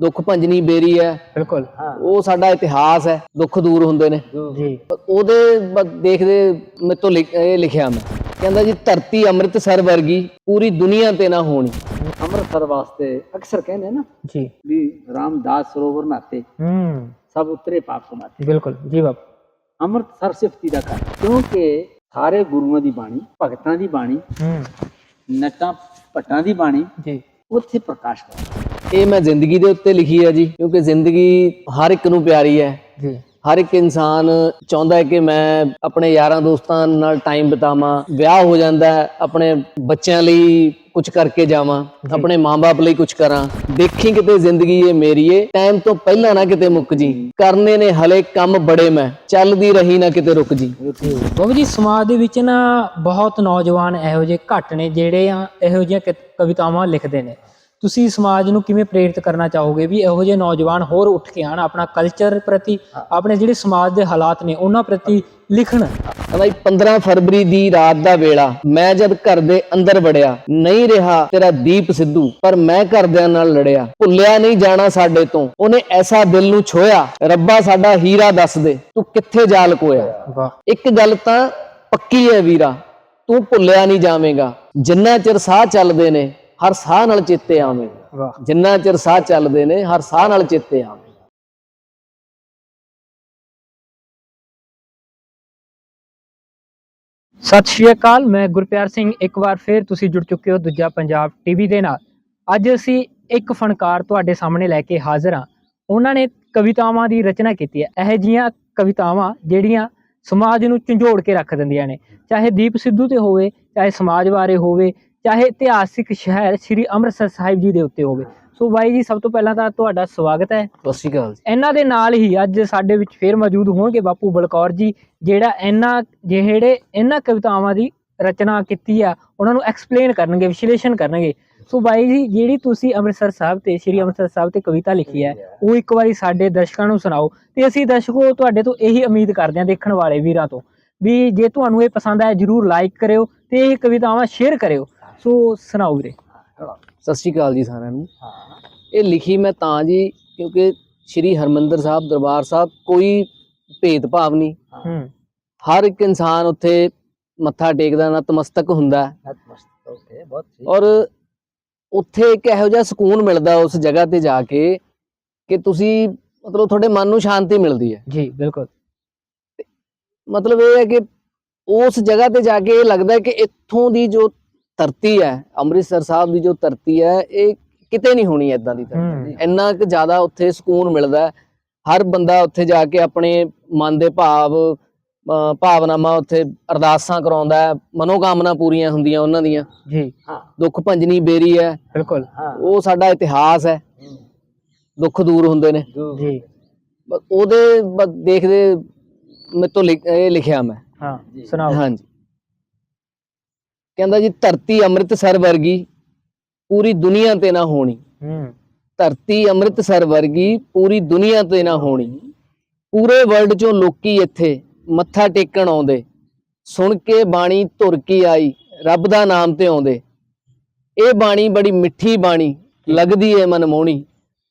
ਦੁੱਖ ਭੰਜਨੀ ਬੇਰੀ ਹੈ। ਬਿਲਕੁਲ ਉਹ ਸਾਡਾ ਇਤਿਹਾਸ ਹੈ ਦੁੱਖ ਦੂਰ ਹੁੰਦੇ ਨੇ। ਜੀ। ਉਹਦੇ ਬ- ਦੇਖਦੇ ਮੇਰੇ ਤੋਂ ਲਿਖ- ਇਹ ਲਿਖਿਆ ਮੈਂ। ਕਹਿੰਦਾ ਜੀ ਧਰਤੀ ਅੰਮ੍ਰਿਤਸਰ ਵਰਗੀ ਪੂਰੀ ਦੁਨੀਆ ਤੇ ਨਾ ਹੋਣੀ। ਅੰਮ੍ਰਿਤਸਰ ਵਾਸਤੇ ਅਕਸਰ ਕਹਿੰਦੇ ਨਾ ਜੀ। ਵੀ ਰਾਮਦਾਸ ਸਰੋਵਰ ਨਾਤੇ। ਹੂੰ। ਸਭ ਉਤਰੇ ਪਾਪ ਕਮਾਤੇ ਬਿਲਕੁਲ ਜੀ ਬਾਪ। ਅੰਮ੍ਰਿਤਸਰ ਸਿਫਤੀ ਦਾ ਘਰ। ਕਿਉਂਕਿ ਸਾਰੇ ਗੁਰੂਆਂ ਦੀ ਬਾਣੀ ਭਗਤਾਂ ਦੀ ਬਾਣੀ ਹੂੰ। ਨਟਾਂ ਭੱਟਾਂ ਦੀ ਬਾਣੀ ਜੀ। ਉੱਥੇ ਪ੍ਰਕਾਸ਼ ਕਰ ਇਹ ਮੈਂ ਜ਼ਿੰਦਗੀ ਦੇ ਉੱਤੇ ਲਿਖੀ ਹੈ ਜੀ ਕਿਉਂਕਿ ਜ਼ਿੰਦਗੀ ਹਰ ਇੱਕ ਨੂੰ ਪਿਆਰੀ ਹੈ। ਜੀ। ਹਰ ਇੱਕ ਇਨਸਾਨ ਚਾਹੁੰਦਾ ਹੈ ਕਿ ਮੈਂ ਆਪਣੇ ਯਾਰਾਂ ਦੋਸਤਾਂ ਨਾਲ ਟਾਈਮ ਬਿਤਾਵਾਂ ਵਿਆਹ ਹੋ ਜਾਂਦਾ ਹੈ ਆਪਣੇ ਬੱਚਿਆਂ ਲਈ ਕੁਝ ਕਰਕੇ ਜਾਵਾਂ ਆਪਣੇ ਮਾਂ-ਬਾਪ ਲਈ ਕੁਝ ਕਰਾਂ। ਦੇਖੀ ਕਿਤੇ ਜ਼ਿੰਦਗੀ ਇਹ ਮੇਰੀ ਏ ਟਾਈਮ ਤੋਂ ਪਹਿਲਾਂ ਨਾ ਕਿਤੇ ਮੁੱਕ ਜੀ। ਕਰਨੇ ਨੇ ਹਲੇ ਕੰਮ ਬੜੇ ਮੈਂ ਚੱਲਦੀ ਰਹੀ ਨਾ ਕਿਤੇ ਰੁਕ ਜੀ। ਬਾਬੂ ਜੀ ਸਮਾਜ ਦੇ ਵਿੱਚ ਨਾ ਬਹੁਤ ਨੌਜਵਾਨ ਇਹੋ ਜਿਹੇ ਘੱਟ ਨੇ ਜਿਹੜੇ ਆ ਇਹੋ ਜਿਹੀਆਂ ਕਵਿਤਾਵਾਂ ਲਿਖਦੇ ਨੇ। ਤੁਸੀਂ ਸਮਾਜ ਨੂੰ ਕਿਵੇਂ ਪ੍ਰੇਰਿਤ ਕਰਨਾ ਚਾਹੋਗੇ ਵੀ ਇਹੋ ਜਿਹੇ ਨੌਜਵਾਨ ਹੋਰ ਉੱਠ ਕੇ ਆਣ ਆਪਣਾ ਕਲਚਰ ਪ੍ਰਤੀ ਆਪਣੇ ਜਿਹੜੇ ਸਮਾਜ ਦੇ ਹਾਲਾਤ ਨੇ ਉਹਨਾਂ ਪ੍ਰਤੀ ਲਿਖਣ। ਜੀ 15 ਫਰਵਰੀ ਦੀ ਰਾਤ ਦਾ ਵੇਲਾ। ਮੈਂ ਜਦ ਘਰ ਦੇ ਅੰਦਰ ਵੜਿਆ ਨਹੀਂ ਰਿਹਾ ਤੇਰਾ ਦੀਪ ਸਿੱਧੂ ਪਰ ਮੈਂ ਘਰਦਿਆਂ ਨਾਲ ਲੜਿਆ। ਭੁੱਲਿਆ ਨਹੀਂ ਜਾਣਾ ਸਾਡੇ ਤੋਂ। ਉਹਨੇ ਐਸਾ ਦਿਲ ਨੂੰ ਛੋਇਆ ਰੱਬਾ ਸਾਡਾ ਹੀਰਾ ਦੱਸ ਦੇ ਤੂੰ ਕਿੱਥੇ ਜਾ ਲਕੋਇਆ ਇੱਕ ਗੱਲ ਤਾਂ ਪੱਕੀ ਹੈ ਵੀਰਾ ਤੂੰ ਭੁੱਲਿਆ ਨਹੀਂ ਜਾਵੇਂਗਾ। ਜਿੰਨਾ ਚਿਰ ਸਾਹ ਚੱਲਦੇ ਨੇ ਹਰ ਸਾਹ ਨਾਲ ਚੇਤੇ ਆਵੇਂਗਾ ਜਿੰਨਾ ਚਿਰ ਸਾਹ ਚੱਲਦੇ ਨੇ ਹਰ ਸਾਹ ਨਾਲ ਚੇਤੇ ਆਵੇਂਗਾ ਸਤਿ ਸ਼੍ਰੀ ਅਕਾਲ ਮੈਂ ਗੁਰਪਿਆਰ ਸਿੰਘ। ਇੱਕ ਵਾਰ ਫੇਰ ਤੁਸੀਂ ਜੁੜ ਚੁੱਕੇ ਹੋ ਦੂਜਾ ਪੰਜਾਬ ਟੀਵੀ ਦੇ ਨਾਲ। ਅੱਜ ਅਸੀਂ ਇੱਕ ਫਨਕਾਰ ਤੁਹਾਡੇ ਸਾਹਮਣੇ ਲੈ ਕੇ ਹਾਜ਼ਰ ਹਾਂ। ਉਹਨਾਂ ਨੇ ਕਵਿਤਾਵਾਂ ਦੀ ਰਚਨਾ ਕੀਤੀ ਹੈ। ਇਹ ਜੀਆਂ ਕਵਿਤਾਵਾਂ ਜਿਹੜੀਆਂ ਸਮਾਜ ਨੂੰ ਝੰਜੋੜ ਕੇ ਰੱਖ ਦਿੰਦੀਆਂ ਨੇ। ਚਾਹੇ ਦੀਪ ਸਿੱਧੂ ਤੇ ਹੋਵੇ ਚਾਹੇ ਸਮਾਜ ਬਾਰੇ ਹੋਵੇ ਚਾਹੇ ਇਤਿਹਾਸਿਕ ਸ਼ਹਿਰ ਸ੍ਰੀ ਅੰਮ੍ਰਿਤਸਰ ਸਾਹਿਬ ਜੀ ਦੇ ਉੱਤੇ ਹੋਵੇ। ਸੋ ਬਾਈ ਜੀ ਸਭ ਤੋਂ ਪਹਿਲਾਂ ਤਾਂ ਤੁਹਾਡਾ ਸਵਾਗਤ ਹੈ। ਸਤਿ ਸ਼੍ਰੀ ਅਕਾਲ ਜੀ। ਇਹਨਾਂ ਦੇ ਨਾਲ ਹੀ ਅੱਜ ਸਾਡੇ ਵਿੱਚ ਫੇਰ ਮੌਜੂਦ ਹੋਣਗੇ ਬਾਪੂ ਬਲਕੌਰ ਜੀ ਜਿਹੜਾ ਇਹਨਾਂ ਜਿਹੜੇ ਇਹਨਾਂ ਕਵਿਤਾਵਾਂ ਦੀ ਰਚਨਾ ਕੀਤੀ ਆ ਉਹਨਾਂ ਨੂੰ ਐਕਸਪਲੇਨ ਕਰਨਗੇ ਵਿਸ਼ਲੇਸ਼ਣ ਕਰਨਗੇ। ਸੋ ਬਾਈ ਜੀ ਜਿਹੜੀ ਤੁਸੀਂ ਅੰਮ੍ਰਿਤਸਰ ਸਾਹਿਬ ਤੇ ਸ਼੍ਰੀ ਅੰਮ੍ਰਿਤਸਰ ਸਾਹਿਬ ਤੇ ਕਵਿਤਾ ਲਿਖੀ ਹੈ ਉਹ ਇੱਕ ਵਾਰੀ ਸਾਡੇ ਦਰਸ਼ਕਾਂ ਨੂੰ ਸੁਣਾਓ। ਤੇ ਅਸੀਂ ਦਰਸ਼ਕੋ ਤੁਹਾਡੇ ਤੋਂ ਇਹੀ ਉਮੀਦ ਕਰਦੇ ਹਾਂ ਦੇਖਣ ਵਾਲੇ ਵੀਰਾਂ ਤੋਂ ਵੀ ਜੇ ਤੁਹਾਨੂੰ ਇਹ ਪਸੰਦ ਆਇਆ ਜਰੂਰ ਲਾਈਕ ਕਰਿਓ ਤੇ ਇਹ ਕਵਿਤਾਵਾਂ ਸ਼ੇਅਰ ਕਰਿਓ। ਸੋ ਸੁਣਾਓ ਵੀਰੇ। ਸਤਿ ਸ਼੍ਰੀ ਅਕਾਲ ਜੀ ਸਾਰਿਆਂ ਨੂੰ। ਹਾਂ। ਇਹ ਲਿਖੀ ਮੈਂ ਤਾਂ ਜੀ ਕਿਉਂਕਿ ਸ਼੍ਰੀ ਹਰਮੰਦਰ ਸਾਹਿਬ ਦਰਬਾਰ ਸਾਹਿਬ ਕੋਈ ਭੇਦਭਾਵ ਨਹੀਂ। ਹੂੰ। ਹਰ ਇੱਕ ਇਨਸਾਨ ਉੱਥੇ ਮੱਥਾ ਟੇਕਦਾ ਨਤਮਸਤਕ ਹੁੰਦਾ। ਹੈ ਨਤਮਸਤਕ ਓਕੇ ਬਹੁਤ ਠੀਕ। ਔਰ ਉੱਥੇ ਇੱਕ ਇਹੋ ਜਿਹਾ ਸਕੂਨ ਮਿਲਦਾ ਉਸ ਜਗ੍ਹਾ ਤੇ ਜਾ ਕੇ ਕਿ ਤੁਸੀਂ ਮਤਲਬ ਤੁਹਾਡੇ ਮਨ ਨੂੰ ਸ਼ਾਂਤੀ ਮਿਲਦੀ ਹੈ। ਜੀ ਬਿਲਕੁਲ। ਮਤਲਬ ਇਹ ਹੈ ਕਿ ਉਸ ਜਗ੍ਹਾ ਤੇ ਜਾ ਕੇ ਇਹ ਲੱਗਦਾ ਹੈ ਕਿ ਇੱਥੋਂ ਦੀ ਜੋ ਧਰਤੀ ਹੈ ਅੰਮ੍ਰਿਤਸਰ ਸਾਹਿਬ ਦੀ ਜੋ ਧਰਤੀ ਹੈ ਇਹ ਕਿਤੇ ਨਹੀਂ ਹੋਣੀ ਇਦਾਂ ਦੀ ਧਰਤੀ। ਇੰਨਾ ਕਿ ਜ਼ਿਆਦਾ ਉੱਥੇ ਸਕੂਨ ਮਿਲਦਾ ਹੈ। ਹਰ ਬੰਦਾ ਉੱਥੇ ਜਾ ਕੇ ਆਪਣੇ ਮਨ ਦੇ ਭਾਵ ਭਾਵਨਾਵਾਂ ਉੱਥੇ ਅਰਦਾਸਾਂ ਕਰਾਉਂਦਾ ਹੈ। ਮਨੋਕਾਮਨਾ ਪੂਰੀਆਂ ਹੁੰਦੀਆਂ ਉਹਨਾਂ ਦੀਆਂ। ਜੀ। ਹਾਂ। ਦੁੱਖ ਭੰਜਨੀ ਬੇਰੀ ਹੈ। ਬਿਲਕੁਲ। ਹਾਂ। ਉਹ ਸਾਡਾ ਇਤਿਹਾਸ ਹੈ। ਦੁੱਖ ਦੂਰ ਹੁੰਦੇ ਨੇ। ਜੀ। ਉਹਦੇ ਦੇਖਦੇ ਮੇਰੇ ਤੋਂ ਲਿਖ- ਇਹ ਲਿਖਿਆ ਮੈਂ। ਹਾਂ। ਸੁਣਾਓ। ਹਾਂਜੀ। ਕਹਿੰਦਾ ਜੀ ਧਰਤੀ ਅੰਮ੍ਰਿਤਸਰ ਵਰਗੀ ਪੂਰੀ ਦੁਨੀਆ ਤੇ ਨਾ ਹੋਣੀ। ਹੂੰ। ਧਰਤੀ ਅੰਮ੍ਰਿਤਸਰ ਵਰਗੀ ਪੂਰੀ ਦੁਨੀਆ ਤੇ ਨਾ ਹੋਣੀ। ਪੂਰੇ ਵਰਲਡ ਚੋਂ ਲੋਕੀ ਇੱਥੇ ਮੱਥਾ ਟੇਕਣ ਆਉਂਦੇ। ਸੁਣ ਕੇ ਬਾਣੀ ਧੁਰ ਕੀ ਆਈ ਰੱਬ ਦਾ ਨਾਮ ਤੇ ਆਉਂਦੇ। ਇਹ ਬਾਣੀ ਬੜੀ ਮਿੱਠੀ ਬਾਣੀ ਲੱਗਦੀ ਏ ਮਨਮੋਹਣੀ।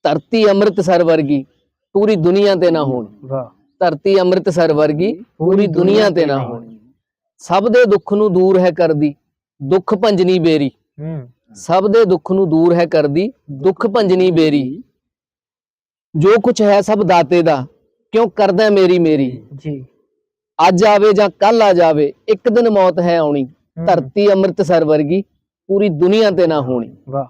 ਧਰਤੀ ਅੰਮ੍ਰਿਤਸਰ ਵਰਗੀ ਪੂਰੀ ਦੁਨੀਆ ਤੇ ਨਾ ਹੋਣੀ। ਵਾਹ। ਧਰਤੀ ਅੰਮ੍ਰਿਤਸਰ ਵਰਗੀ ਪੂਰੀ ਦੁਨੀਆ ਤੇ ਨਾ ਹੋਣੀ। ਸਭ ਦੇ ਦੁੱਖ ਨੂੰ ਦੂਰ ਹੈ ਕਰਦੀ। ਦੁੱਖ ਭੰਜਨੀ ਬੇਰੀ। ਹੂੰ। ਸਭ ਦੇ ਦੁੱਖ ਨੂੰ ਦੂਰ ਹੈ ਕਰਦੀ ਦੁੱਖ ਭੰਜਨੀ ਬੇਰੀ। ਜੋ ਕੁਝ ਹੈ ਸਭ ਦਾਤੇ ਦਾ ਕਿਉਂ ਕਰਦਾ ਮੇਰੀ ਮੇਰੀ? ਜੀ। ਅੱਜ ਆਵੇ ਜਾਂ ਕੱਲ ਆ ਜਾਵੇ ਇੱਕ ਦਿਨ ਮੌਤ ਹੈ ਆਉਣੀ। ਧਰਤੀ ਅੰਮ੍ਰਿਤਸਰ ਵਰਗੀ ਪੂਰੀ ਦੁਨੀਆ ਤੇ ਨਾ ਹੋਣੀ। ਵਾਹ।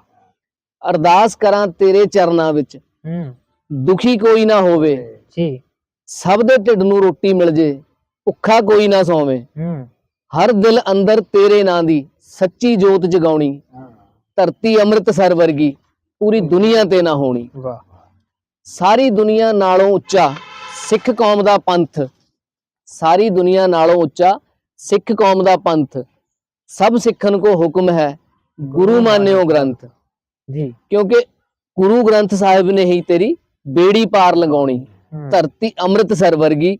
ਅਰਦਾਸ ਕਰਾਂ ਤੇਰੇ ਚਰਨਾਂ ਵਿੱਚ ਹੂੰ। ਦੁਖੀ ਕੋਈ ਨਾ ਹੋਵੇ। ਜੀ। ਸਭ ਦੇ ਢਿੱਡ ਨੂੰ ਰੋਟੀ ਮਿਲ ਜੇ ਭੁੱਖਾ ਕੋਈ ਨਾ ਸੋਵੇ। ਹੂੰ। ਹਰ ਦਿਲ ਅੰਦਰ ਤੇਰੇ ਨਾਂ ਦੀ ਸੱਚੀ ਜੋਤ ਜਗਾਉਣੀ ਧਰਤੀ ਅੰਮ੍ਰਿਤਸਰ ਵਰਗੀ ਪੂਰੀ ਦੁਨੀਆ ਤੇ ਨਾ ਹੋਣੀ। ਵਾਹ। ਸਾਰੀ ਦੁਨੀਆ ਨਾਲੋਂ ਉੱਚਾ ਸਿੱਖ ਕੌਮ ਦਾ ਪੰਥ। ਸਾਰੀ ਦੁਨੀਆ ਨਾਲੋਂ ਉੱਚਾ ਸਿੱਖ ਕੌਮ ਦਾ ਪੰਥ। ਸਭ ਸਿੱਖਨ ਕੋ ਹੁਕਮ ਹੈ ਗੁਰੂ ਮਾਨਿਓ ਗ੍ਰੰਥ। ਜੀ। ਕਿਉਂਕਿ ਗੁਰੂ ਗ੍ਰੰਥ ਸਾਹਿਬ ਨੇ ਹੀ ਤੇਰੀ ਬੇੜੀ ਪਾਰ ਲਗਾਉਣੀ। ਧਰਤੀ ਅੰਮ੍ਰਿਤਸਰ ਵਰਗੀ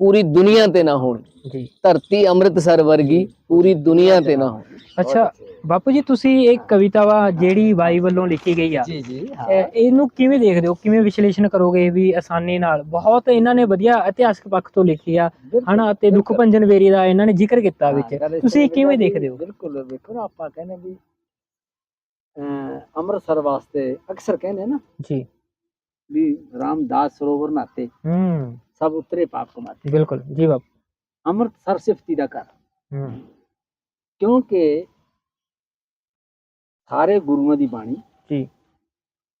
ਪੂਰੀ ਦੁਨੀਆ ਤੇ ਨਾ ਹੋਣੀ। ਜੀ। ਧਰਤੀ ਅੰਮ੍ਰਿਤਸਰ ਵਰਗੀ ਪੂਰੀ ਦੁਨੀਆ ਤੇ ਨਾ ਹੋਣੀ। ਅੱਛਾ ਬਾਪੂ ਜੀ ਤੁਸੀਂ ਇੱਕ ਕਵਿਤਾ ਵਾ ਜਿਹੜੀ ਬਾਈ ਵੱਲੋਂ ਲਿਖੀ ਗਈ ਆ ਜੀ ਜੀ ਇਹ- ਇਹਨੂੰ ਕਿਵੇਂ ਦੇਖਦੇ ਹੋ? ਕਿਵੇਂ ਵਿਸ਼ਲੇਸ਼ਣ ਕਰੋਗੇ ਵੀ ਆਸਾਨੀ ਨਾਲ? ਬਹੁਤ ਇਹਨਾਂ ਨੇ ਵਧੀਆ ਇਤਿਹਾਸਕ ਪੱਖ ਤੋਂ ਲਿਖੀ ਆ ਹਨਾ ਤੇ ਦੁੱਖ ਭੰਜਨ ਵੇਰੀ ਦਾ ਇਹਨਾਂ ਨੇ ਜ਼ਿਕਰ ਕੀਤਾ ਵਿੱਚ। ਤੁਸੀਂ ਕਿਵੇਂ ਦੇਖਦੇ ਹੋ? ਬਿਲਕੁਲ ਵੇਖੋ ਨਾ ਆਪਾਂ ਕਹਿੰਦੇ ਵੀ ਅਹ ਅੰਮ੍ਰਿਤਸਰ ਵਾਸਤੇ ਅਕਸਰ ਕਹਿੰਦੇ ਨਾ ਜੀ। ਵੀ ਰਾਮਦਾਸ ਸਰੋਵਰ ਨਾਤੇ। ਹੂੰ। ਸਭ ਉਤਰੇ ਪਾਪ ਕਮਾਤੇ ਬਿਲਕੁਲ ਜੀ ਬਾਪੂ ਅੰਮ੍ਰਿਤਸਰ ਸਿਫਤੀ ਦਾ ਘਰ ਹੂੰ ਕਿਉਂਕਿ ਸਾਰੇ ਗੁਰੂਆਂ ਦੀ ਬਾਣੀ ਜੀ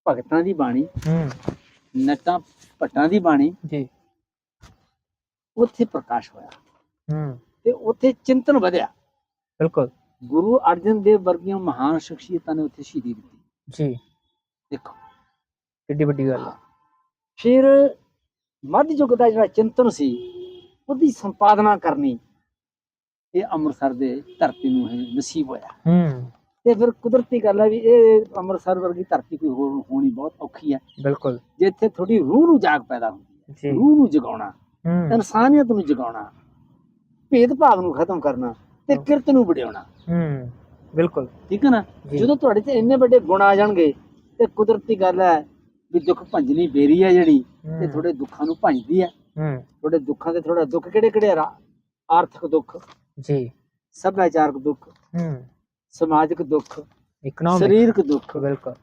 ਭਗਤਾਂ ਦੀ ਬਾਣੀ ਹੂੰ ਨਟਾਂ ਭੱਟਾਂ ਦੀ ਬਾਣੀ ਜੀ ਉੱਥੇ ਪ੍ਰਕਾਸ਼ ਹੋਇਆ ਹੂੰ ਤੇ ਉੱਥੇ ਚਿੰਤਨ ਵਧਿਆ ਬਿਲਕੁਲ ਗੁਰੂ ਅਰਜਨ ਦੇਵ ਵਰਗੀਆਂ ਮਹਾਨ ਸ਼ਖਸੀਅਤਾਂ ਨੇ ਉੱਥੇ ਸ਼ਹੀਦੀ ਦਿੱਤੀ ਜੀ ਦੇਖੋ ਕਿੱਡੀ ਵੱਡੀ ਗੱਲ ਆ ਫਿਰ ਮੱਧ ਯੁੱਗ ਦਾ ਜਿਹੜਾ ਚਿੰਤਨ ਸੀ ਉਹਦੀ ਸੰਪਾਦਨਾ ਕਰਨੀ ਇਹ ਅੰਮ੍ਰਿਤਸਰ ਦੇ ਧਰਤੀ ਨੂੰ ਇਹ ਨਸੀਬ ਹੋਇਆ। ਹੂੰ। ਤੇ ਫਿਰ ਕੁਦਰਤੀ ਗੱਲ ਹੈ ਵੀ ਇਹ ਅੰਮ੍ਰਿਤਸਰ ਵਰਗੀ ਧਰਤੀ ਕੋਈ ਹੋਰ ਹੋਣੀ ਬਹੁਤ ਔਖੀ ਹੈ। ਬਿਲਕੁਲ। ਜਿੱਥੇ ਥੋੜੀ ਰੂਹ ਨੂੰ ਜਾਗ ਪੈਦਾ ਹੁੰਦੀ ਹੈ ਰੂਹ ਨੂੰ ਜਗਾਉਣਾ ਹੂੰ। ਇਨਸਾਨੀਅਤ ਨੂੰ ਜਗਾਉਣਾ ਭੇਦਭਾਵ ਨੂੰ ਖਤਮ ਕਰਨਾ ਤੇ ਕਿਰਤ ਨੂੰ ਵਡਿਆਉਣਾ। ਹੂੰ ਬਿਲਕੁਲ। ਠੀਕ ਹੈ ਨਾ। ਜਦੋਂ ਤੁਹਾਡੇ 'ਚ ਇੰਨੇ ਵੱਡੇ ਗੁਣ ਆ ਜਾਣਗੇ ਤੇ ਕੁਦਰਤੀ ਗੱਲ ਹੈ ਵੀ ਦੁੱਖ ਭੰਜਣੀ ਬੇਰੀ ਹੈ ਜਿਹੜੀ ਤੇ ਥੋੜੇ ਦੁੱਖਾਂ ਨੂੰ ਭੰਜਦੀ ਹੈ ਹੂੰ। ਥੋੜੇ ਦੁੱਖਾਂ ਦੇ ਥੋੜਾ ਦੁੱਖ ਕਿਹੜੇ ਕਿਹੜੇ ਆ? ਆਰਥਿਕ ਦੁੱਖ ਜੀ। ਸੱਭਿਆਚਾਰਕ ਦੁੱਖ ਹੂੰ। ਸਮਾਜਿਕ ਦੁੱਖ ਇਕਨੋਮਿਕ ਸਰੀਰਕ ਦੁੱਖ। ਬਿਲਕੁਲ।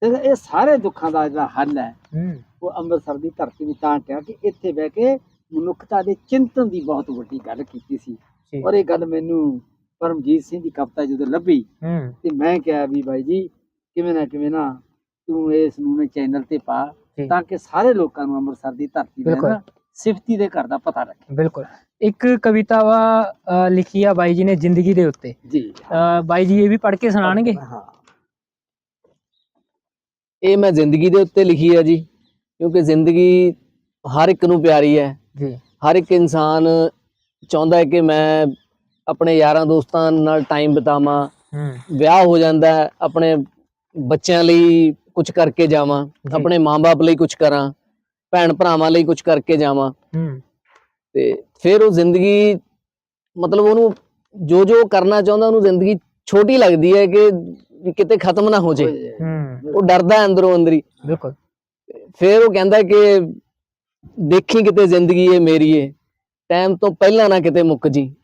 ਤੇ ਇਹ ਸਾਰੇ ਦੁੱਖਾਂ ਦਾ ਜਿਹੜਾ ਹੱਲ ਹੈ ਹੂੰ। ਉਹ ਅੰਮ੍ਰਿਤਸਰ ਦੀ ਧਰਤੀ ਨੂੰ ਤਾਂ ਕਿਹਾ ਕਿ ਇੱਥੇ ਬਹਿ ਕੇ ਮਨੁੱਖਤਾ ਦੇ ਚਿੰਤਨ ਦੀ ਬਹੁਤ ਵੱਡੀ ਗੱਲ ਕੀਤੀ ਸੀ। ਜੀ। ਔਰ ਇਹ ਗੱਲ ਮੈਨੂੰ ਪਰਮਜੀਤ ਸਿੰਘ ਦੀ ਕਵਿਤਾ ਜਦੋਂ ਲੱਭੀ ਹੂੰ। ਤੇ ਮੈਂ ਕਿਹਾ ਵੀ ਬਾਈ ਜੀ ਕਿਵੇਂ ਨਾ ਕਿਵੇਂ ਨਾ ਤੂੰ ਇਸ ਨੂੰ ਨੇ ਚੈਨਲ ਤੇ ਪਾ ਜੀ। ਤਾਂ ਕਿ ਸਾਰੇ ਲੋਕਾਂ ਨੂੰ ਅੰਮ੍ਰਿਤਸਰ ਦੀ ਧਰਤੀ ਦੇ ਬਿਲਕੁਲ। ਨਾ ਸਿਫਤੀ ਦੇ ਘਰ ਦਾ ਪਤਾ ਲੱਗੇ ਬਿਲਕੁਲ। ਇੱਕ ਕਵਿਤਾ ਵਾ ਅ, ਲਿਖੀ ਆ ਬਾਈ ਜੀ ਨੇ ਜ਼ਿੰਦਗੀ ਦੇ ਉੱਤੇ। ਜੀ। ਅ, ਬਾਈ ਜੀ ਇਹ ਵੀ ਪੜ੍ਹ ਕੇ ਸੁਣਾਣਗੇ ਹਾਂ। ਇਹ ਮੈਂ ਜ਼ਿੰਦਗੀ ਦੇ ਉੱਤੇ ਲਿਖੀ ਹੈ ਜੀ ਕਿਉਂਕਿ ਜ਼ਿੰਦਗੀ ਹਰ ਇੱਕ ਨੂੰ ਪਿਆਰੀ ਹੈ। ਜੀ। ਹਰ ਇੱਕ ਇਨਸਾਨ ਚਾਹੁੰਦਾ ਹੈ ਕਿ ਮੈਂ ਆਪਣੇ ਯਾਰਾਂ ਦੋਸਤਾਂ ਨਾਲ ਟਾਈਮ ਬਿਤਾਵਾਂ। ਹੂੰ। ਵਿਆਹ ਹੋ ਜਾਂਦਾ ਹੈ ਆਪਣੇ ਬੱਚਿਆਂ ਲਈ ਕੁਝ ਕਰਕੇ ਜਾਵਾਂ। ਆਪਣੇ ਮਾਂ-ਬਾਪ ਲਈ ਕੁਝ ਕਰਾਂ ਭੈਣ ਭਰਾਵਾਂ ਲਈ ਕੁਝ ਕਰਕੇ ਜਾਵਾਂ। ਹੂੰ। ਤੇ ਫਿਰ ਉਹ ਜ਼ਿੰਦਗੀ ਮਤਲਬ ਉਹਨੂੰ ਜੋ ਜੋ ਕਰਨਾ ਚਾਹੁੰਦਾ ਉਹਨੂੰ ਜ਼ਿੰਦਗੀ ਛੋਟੀ ਲੱਗਦੀ ਹੈ ਕਿ ਕਿਤੇ ਖਤਮ ਨਾ ਹੋ ਜੇ ਹੂੰ ਉਹ ਡਰਦਾ ਹੈ ਅੰਦਰੋਂ ਅੰਦਰੀ। ਬਿਲਕੁਲ। ਫਿਰ ਉਹ ਕਹਿੰਦਾ ਕਿ ਦੇਖੀ ਕਿਤੇ ਜ਼ਿੰਦਗੀ ਏ ਮੇਰੀ ਏ ਟਾਈਮ ਤੋਂ ਪਹਿਲਾਂ ਨਾ ਕਿਤੇ ਮੁੱਕ ਜੀ।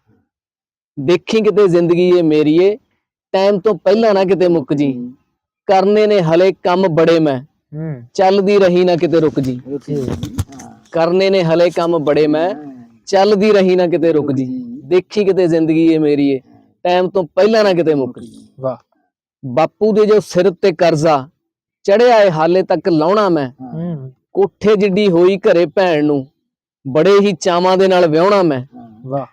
ਦੇਖੀ ਕਿਤੇ ਜ਼ਿੰਦਗੀ ਏ ਮੇਰੀ ਏ ਟਾਈਮ ਤੋਂ ਪਹਿਲਾਂ ਨਾ ਕਿਤੇ ਮੁੱਕ ਜੀ। ਕਰਨੇ ਨੇ ਹਲੇ ਕੰਮ ਬੜੇ ਮੈਂ। ਹੂੰ। ਚੱਲਦੀ ਰਹੀ ਨਾ ਕਿਤੇ ਰੁਕ ਜੀ। ਕਰਨੇ ਨੇ ਹਲੇ ਕੰਮ ਬੜੇ ਮੈਂ। ਚੱਲਦੀ ਰਹੀ ਨਾ ਕਿਤੇ ਰੁਕ ਜੀ। ਦੇਖੀ ਕਿਤੇ ਜ਼ਿੰਦਗੀ ਏ ਮੇਰੀ ਏ। ਟਾਈਮ ਤੋਂ ਪਹਿਲਾਂ ਨਾ ਕਿਤੇ ਮੁੱਕ ਜੀ। ਵਾਹ। ਬਾਪੂ ਦੇ ਜੋ ਸਿਰ ਤੇ ਕਰਜ਼ਾ ਚੜਿਆ ਏ ਹਾਲੇ ਤੱਕ ਲਾਉਣਾ ਮੈਂ। ਕੋਠੇ ਜਿੱਡੀ ਹੋਈ ਘਰੇ ਭੈਣ ਨੂੰ ਬੜੇ ਹੀ ਚਾਵਾਂ ਦੇ ਨਾਲ ਵਿਆਹਣਾ ਮੈਂ। ਵਾਹ।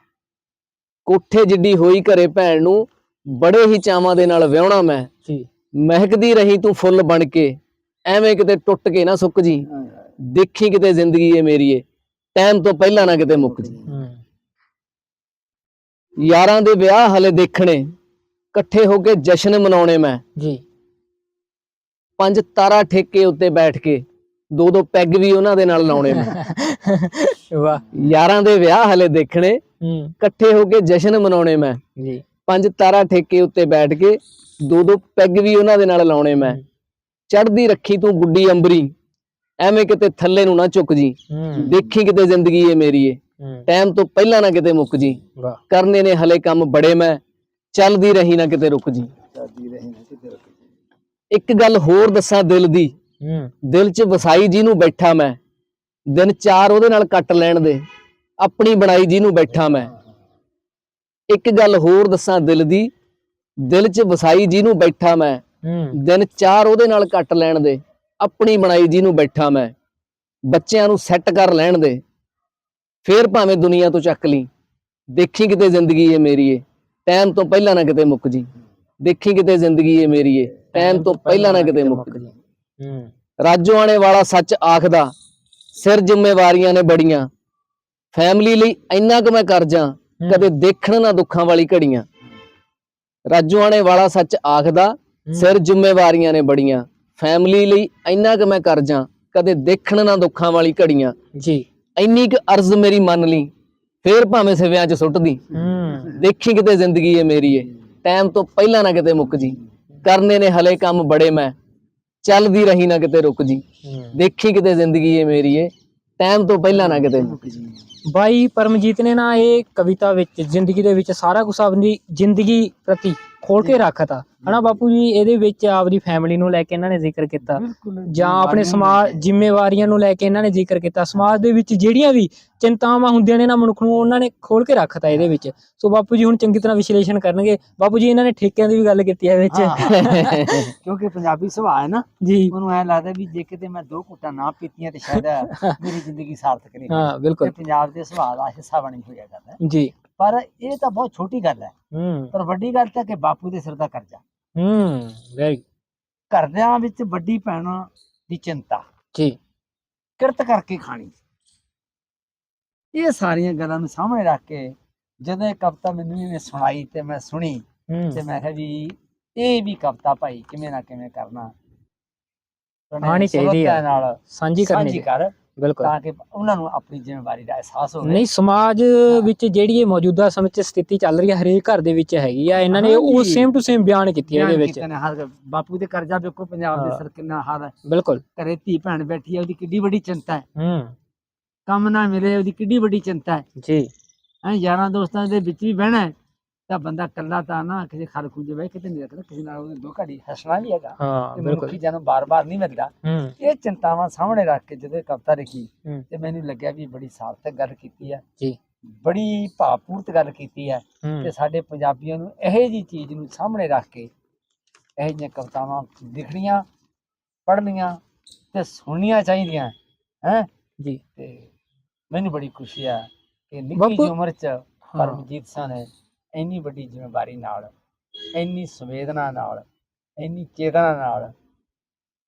ਕੋਠੇ ਜਿੱਡੀ ਹੋਈ ਘਰੇ ਭੈਣ ਨੂੰ ਬੜੇ ਹੀ ਚਾਵਾਂ ਦੇ ਨਾਲ ਵਿਆਹਣਾ ਮੈਂ। ਜੀ। ਮਹਿਕਦੀ ਰਹੀ ਤੂੰ ਫੁੱਲ ਬਣ ਕੇ ਐਵੇਂ ਕਿਤੇ ਟੁੱਟ ਕੇ ਨਾ ਸੁੱਕ ਜੀ। ਦੇਖੀ ਕਿਤੇ ਜ਼ਿੰਦਗੀ ਏ ਮੇਰੀ ਏ ਟਾਈਮ ਤੋਂ ਪਹਿਲਾਂ ਨਾ ਕਿਤੇ ਮੁੱਕ ਜੀ। ਯਾਰਾਂ ਦੇ ਵਿਆਹ ਹਲੇ ਦੇਖਣੇ ਇਕੱਠੇ ਹੋ ਕੇ ਜਸ਼ਨ ਮਨਾਉਣੇ ਮੈਂ। ਜੀ। ਪੰਜ ਤਾਰਾ ਠੇਕੇ ਉੱਤੇ ਬੈਠ ਕੇ ਦੋ ਦੋ ਪੈਗ ਵੀ ਉਹਨਾਂ ਦੇ ਨਾਲ ਲਾਉਣੇ ਮੈਂ। ਵਾਹ। ਯਾਰਾਂ ਦੇ ਵਿਆਹ ਹਲੇ ਦੇਖਣੇ ਇਕੱਠੇ ਹੋ ਕੇ ਜਸ਼ਨ ਮਨਾਉਣੇ ਮੈਂ। ਜੀ। ਪੰਜ ਤਾਰਾ ਠੇਕੇ ਉੱਤੇ ਬੈਠ ਕੇ ਦੋ ਦੋ ਪੈਗ ਵੀ ਉਹਨਾਂ ਦੇ ਨਾਲ ਲਾਉਣੇ ਮੈਂ। ਚੜਦੀ ਰੱਖੀ ਤੂੰ ਗੁੱਡੀ ਅੰਬਰੀ। ਐਵੇਂ ਕਿਤੇ ਥੱਲੇ ਨੂੰ ਨਾ ਝੁਕ ਜੀ। ਦੇਖੀ ਕਿਤੇ ਜ਼ਿੰਦਗੀ ਏ ਮੇਰੀ ਏ। ਟਾਈਮ ਤੋਂ ਪਹਿਲਾਂ ਨਾ ਕਿਤੇ ਮੁੱਕ ਜੀ। ਕਰਨੇ ਨੇ ਹਲੇ ਕੰਮ ਬੜੇ ਮੈਂ। ਚੱਲਦੀ ਰਹੀ ਨਾ ਕਿਤੇ ਰੁਕ ਜੀ। ਇੱਕ ਗੱਲ ਹੋਰ ਦੱਸਾਂ ਦਿਲ ਦੀ। ਦਿਲ 'ਚ ਵਸਾਈ ਜਿਹਨੂੰ ਬੈਠਾ ਮੈਂ। ਦਿਨ ਚਾਰ ਉਹਦੇ ਨਾਲ ਕੱਟ ਲੈਣ ਦੇ। ਆਪਣੀ ਬਣਾਈ ਜਿਹਨੂੰ ਬੈਠਾ ਮੈਂ। ਇੱਕ ਗੱਲ ਹੋਰ ਦੱਸਾਂ ਦਿਲ ਦੀ। ਦਿਲ 'ਚ ਵਸਾਈ ਜਿਹਨੂੰ ਬੈਠਾ ਮੈਂ ਦਿਨ ਚਾਰ ਉਹਦੇ ਨਾਲ ਕੱਟ ਲੈਣ ਦੇ ਆਪਣੀ ਬਣਾਈ ਜਿਹਨੂੰ ਬੈਠਾ ਮੈਂ ਬੱਚਿਆਂ ਨੂੰ ਸੈੱਟ ਕਰ ਲੈਣ ਦੇ ਫੇਰ ਭਾਵੇਂ ਦੁਨੀਆ ਤੋਂ ਚੱਕ ਲਈ ਦੇਖੀ ਕਿਤੇ ਜ਼ਿੰਦਗੀ ਏ ਮੇਰੀ ਏ ਟਾਈਮ ਤੋਂ ਪਹਿਲਾਂ ਨਾ ਕਿਤੇ ਮੁੱਕ ਜੀ। ਦੇਖੀ ਕਿਤੇ ਜ਼ਿੰਦਗੀ ਏ ਮੇਰੀ ਏ ਟਾਈਮ ਤੋਂ ਪਹਿਲਾਂ ਨਾ ਕਿਤੇ ਮੁੱਕ ਜੀ। ਹੂੰ। ਰਾਜੋ ਆਣੇ ਵਾਲਾ ਸੱਚ ਆਖਦਾ ਸਿਰ ਜ਼ਿੰਮੇਵਾਰੀਆਂ ਨੇ ਬੜੀਆਂ। ਫੈਮਿਲੀ ਲਈ ਇੰਨਾ ਕੁ ਮੈਂ ਕਰ ਜਾ ਕਦੇ ਦੇਖਣ ਨਾ ਦੁੱਖਾਂ ਵਾਲੀ ਘੜੀਆਂ। ਰਾਜੋ ਆਣੇ ਵਾਲਾ ਸੱਚ ਆਖਦਾ ਸਿਰ ਜ਼ਿੰਮੇਵਾਰੀਆਂ ਨੇ ਬੜੀਆਂ। ਫੈਮਿਲੀ ਲਈ ਇੰਨਾ ਕੁ ਮੈਂ ਕਰ ਜਾ ਕਦੇ ਦੇਖਣ ਨਾ ਦੁੱਖਾਂ ਵਾਲੀ ਘੜੀਆਂ। ਜੀ। ਇੰਨੀ ਕੁ ਅਰਜ਼ ਮੇਰੀ ਮੰਨ ਲਈ ਫੇਰ ਭਾਵੇਂ ਸਿਵਿਆਂ 'ਚ ਸੁੱਟਦੀ। ਹੂੰ। ਦੇਖੀ ਕਿਤੇ ਜ਼ਿੰਦਗੀ ਏ ਮੇਰੀ ਏ। ਟਾਈਮ ਤੋਂ ਪਹਿਲਾਂ ਨਾ ਕਿਤੇ ਮੁੱਕ ਜੀ। ਕਰਨੇ ਨੇ ਹਲੇ ਕੰਮ ਬੜੇ ਮੈਂ। ਚੱਲਦੀ ਰਹੀ ਨਾ ਕਿਤੇ ਰੁਕ ਜੀ। ਦੇਖੀ ਕਿਤੇ ਜ਼ਿੰਦਗੀ ਏ ਮੇਰੀ ਏ। ਟਾਈਮ ਤੋਂ ਪਹਿਲਾਂ ਨਾ ਕਿਤੇ। ਮੁੱਕ ਜੀ ਬਾਈ ਪਰਮਜੀਤ ਨੇ ਨਾ ਇਹ ਕਵਿਤਾ ਵਿੱਚ, ਜ਼ਿੰਦਗੀ ਦੇ ਵਿੱਚ ਸਾਰਾ ਕੁਝ ਆਪਣੀ ਜ਼ਿੰਦਗੀ ਪ੍ਰਤੀ ਖੋਲ ਕੇ ਰੱਖਤਾ। ਹਨਾ ਬਾਪੂ ਜੀ ਇਹਦੇ ਵਿੱਚ ਆਪਦੀ ਫੈਮਿਲੀ ਨੂੰ ਲੈ ਕੇ ਇਹਨਾਂ ਨੇ ਜ਼ਿਕਰ ਕੀਤਾ। ਜਾਂ। ਆਪਣੇ ਸਮਾਜ ਜ਼ਿੰਮੇਵਾਰੀਆਂ ਨੂੰ ਲੈ ਕੇ ਇਹਨਾਂ ਨੇ ਜ਼ਿਕਰ ਕੀਤਾ। ਸਮਾਜ ਦੇ ਵਿੱਚ ਜਿਹੜੀਆਂ ਵੀ ਚਿੰਤਾਵਾਂ ਹੁੰਦੀਆਂ ਨੇ ਨਾ ਮਨੁੱਖ ਨੂੰ ਉਹਨਾਂ ਨੇ ਖੋਲ ਕੇ ਰੱਖਤਾ ਇਹਦੇ ਵਿੱਚ। ਸੋ ਬਾਪੂ ਜੀ ਹੁਣ ਚੰਗੀ ਤਰ੍ਹਾਂ ਵਿਸ਼ਲੇਸ਼ਣ ਕਰਨਗੇ। ਬਾਪੂ ਜੀ ਇਹਨਾਂ ਨੇ ਠੇਕਿਆਂ ਦੀ ਵੀ ਗੱਲ ਕੀਤੀ ਹੈ ਵਿੱਚ। ਕਿਉਂਕਿ ਪੰਜਾਬੀ ਸੁਭਾਅ ਹੈ ਨਾ ਜੀ। ਉਹਨੂੰ ਐ ਲੱਗਦਾ ਵੀ ਜੇ ਕਿਤੇ ਮੈਂ ਦੋ ਘੁੱਟਾਂ ਨਾ ਪੀਤੀਆਂ ਤੇ ਸ਼ਾਇਦ ਮੇਰੀ ਜ਼ਿੰਦਗੀ ਸਾਰਥਕ ਨਹੀਂ ਹਾਂ। ਬਿਲਕੁਲ। ਪੰਜਾਬ ਦੇ ਸੁਭਾਅ ਦਾ ਹਿੱਸਾ ਬਣੀ ਹੋਇਆ ਕਰਦਾ। ਜੀ। ਪਰ ਇਹ ਤਾਂ ਬਹੁਤ ਛੋਟੀ ਗੱਲ ਹੈ। ਹੂੰ। ਪਰ ਵੱਡੀ ਗੱਲ ਤਾਂ ਕਿ ਬਾਪੂ ਦੇ ਸਿਰ ਦਾ ਕਰਜ਼ਾ। ਹੂੰ ਵੈਰੀ ਘਰਦਿਆਂ ਵਿੱਚ ਵੱਡੀ ਭੈਣ ਦੀ ਚਿੰਤਾ। ਜੀ। ਕਿਰਤ ਕਰਕੇ ਖਾਣੀ। ਇਹ ਸਾਰੀਆਂ ਗੱਲਾਂ ਨੂੰ ਸਾਹਮਣੇ ਰੱਖ ਕੇ ਜਦੋਂ ਇਹ ਕਵਿਤਾ ਮੈਨੂੰ ਇਹਨੇ ਸੁਣਾਈ ਤੇ ਮੈਂ ਸੁਣੀ ਤੇ ਮੈਂ ਕਿਹਾ ਵੀ ਇਹ ਵੀ ਕਵਿਤਾ ਭਾਈ ਕਿਵੇਂ ਨਾ ਕਿਵੇਂ ਕਰਨਾ। ਆਉਣੀ ਚਾਹੀਦੀ ਹੈ। ਨਾਲ ਸਾਂਝੀ ਕਰਨੀ ਸਾਂਝੀ ਕਰ। ਬਿਲਕੁਲ। ਤਾਂ ਕਿ ਉਹਨਾਂ ਨੂੰ ਆਪਣੀ ਜ਼ਿੰਮੇਵਾਰੀ ਦਾ ਅਹਿਸਾਸ ਹੋਵੇ। ਨਹੀਂ ਸਮਾਜ ਵਿੱਚ ਜਿਹੜੀ ਇਹ ਮੌਜੂਦਾ ਸਮੇਂ 'ਚ ਸਥਿਤੀ ਚੱਲ ਰਹੀ ਹੈ ਹਰੇਕ ਘਰ ਦੇ ਵਿੱਚ ਹੈਗੀ ਆ। ਇਹਨਾਂ ਨੇ ਉਹ। ਸੇਮ ਟੂ ਸੇਮ ਬਿਆਨ ਕੀਤੀ ਹੈ ਇਹਦੇ ਵਿੱਚ। ਬਾਪੂ ਦੇ ਕਰਜ਼ਾ ਵੇਖੋ ਪੰਜਾਬ ਦੇ। ਸਿਰ ਕਿੰਨਾ ਹਾਲ ਹੈ ਬਿਲਕੁਲ। ਘਰੇ ਧੀ ਭੈਣ ਬੈਠੀ ਹੈ ਉਹਦੀ ਕਿੱਡੀ ਵੱਡੀ ਚਿੰਤਾ ਹੈ। ਹੂੰ। ਕੰਮ ਨਾ ਮਿਲੇ ਉਹਦੀ ਕਿੱਡੀ ਵੱਡੀ ਚਿੰਤਾ ਹੈ। ਜੀ। ਹੈ ਯਾਰਾਂ ਦੋਸਤਾਂ ਦੇ ਵਿੱਚ ਵੀ ਬਹਿਣਾ ਹੈ। ਤਾਂ ਬੰਦਾ ਇਕੱਲਾ ਤਾਂ ਨਾ ਕਿਸੇ ਖਲ ਖੂਜੇ ਬਹਿ ਕਿਤੇ ਨਹੀਂ ਰੱਖਦਾ ਕਿਸੇ ਨਾਲ ਉਹਨੇ ਦੋ ਘੜੀ ਹੱਸਣਾ ਵੀ ਹੈਗਾ। ਹਾਂ ਮਨੁੱਖੀ ਜਨਮ ਬਾਰ-ਬਾਰ ਨਹੀਂ ਮਿਲਦਾ। ਇਹ ਚਿੰਤਾਵਾਂ ਸਾਹਮਣੇ ਰੱਖ ਕੇ ਜਦੋਂ ਕਵਿਤਾ ਲਿਖੀ ਤੇ ਮੈਨੂੰ ਲੱਗਿਆ ਵੀ ਬੜੀ ਸਾਰਥਕ ਗੱਲ ਕੀਤੀ ਹੈ। ਜੀ। ਬੜੀ ਭਾਵਪੂਰਤ ਗੱਲ ਕੀਤੀ ਹੈ। ਤੇ ਸਾਡੇ ਪੰਜਾਬੀਆਂ ਨੂੰ ਇਹੋ ਜੀ ਚੀਜ਼ ਨੂੰ ਸਾਹਮਣੇ ਰੱਖ ਕੇ ਇਹੋ ਜਿਹੀਆਂ ਕਵਿਤਾਵਾਂ ਲਿਖਣੀਆਂ ਪੜ੍ਹਨੀਆਂ ਤੇ ਸੁਣਨੀਆਂ ਚਾਹੀਦੀਆਂ ਹੈ? ਜੀ। ਤੇ ਮੈਨੂੰ ਬੜੀ ਖੁਸ਼ੀ ਹੈ ਕਿ ਨਿੱਕੀ ਉਮਰ 'ਚ ਪਰਮਜੀਤ ਸਿੰਘ ਨੇ ਇੰਨੀ ਵੱਡੀ ਜ਼ਿੰਮੇਵਾਰੀ ਨਾਲ ਇੰਨੀ ਸੰਵੇਦਨਾ ਨਾਲ ਇੰਨੀ ਚੇਤਨਾ ਨਾਲ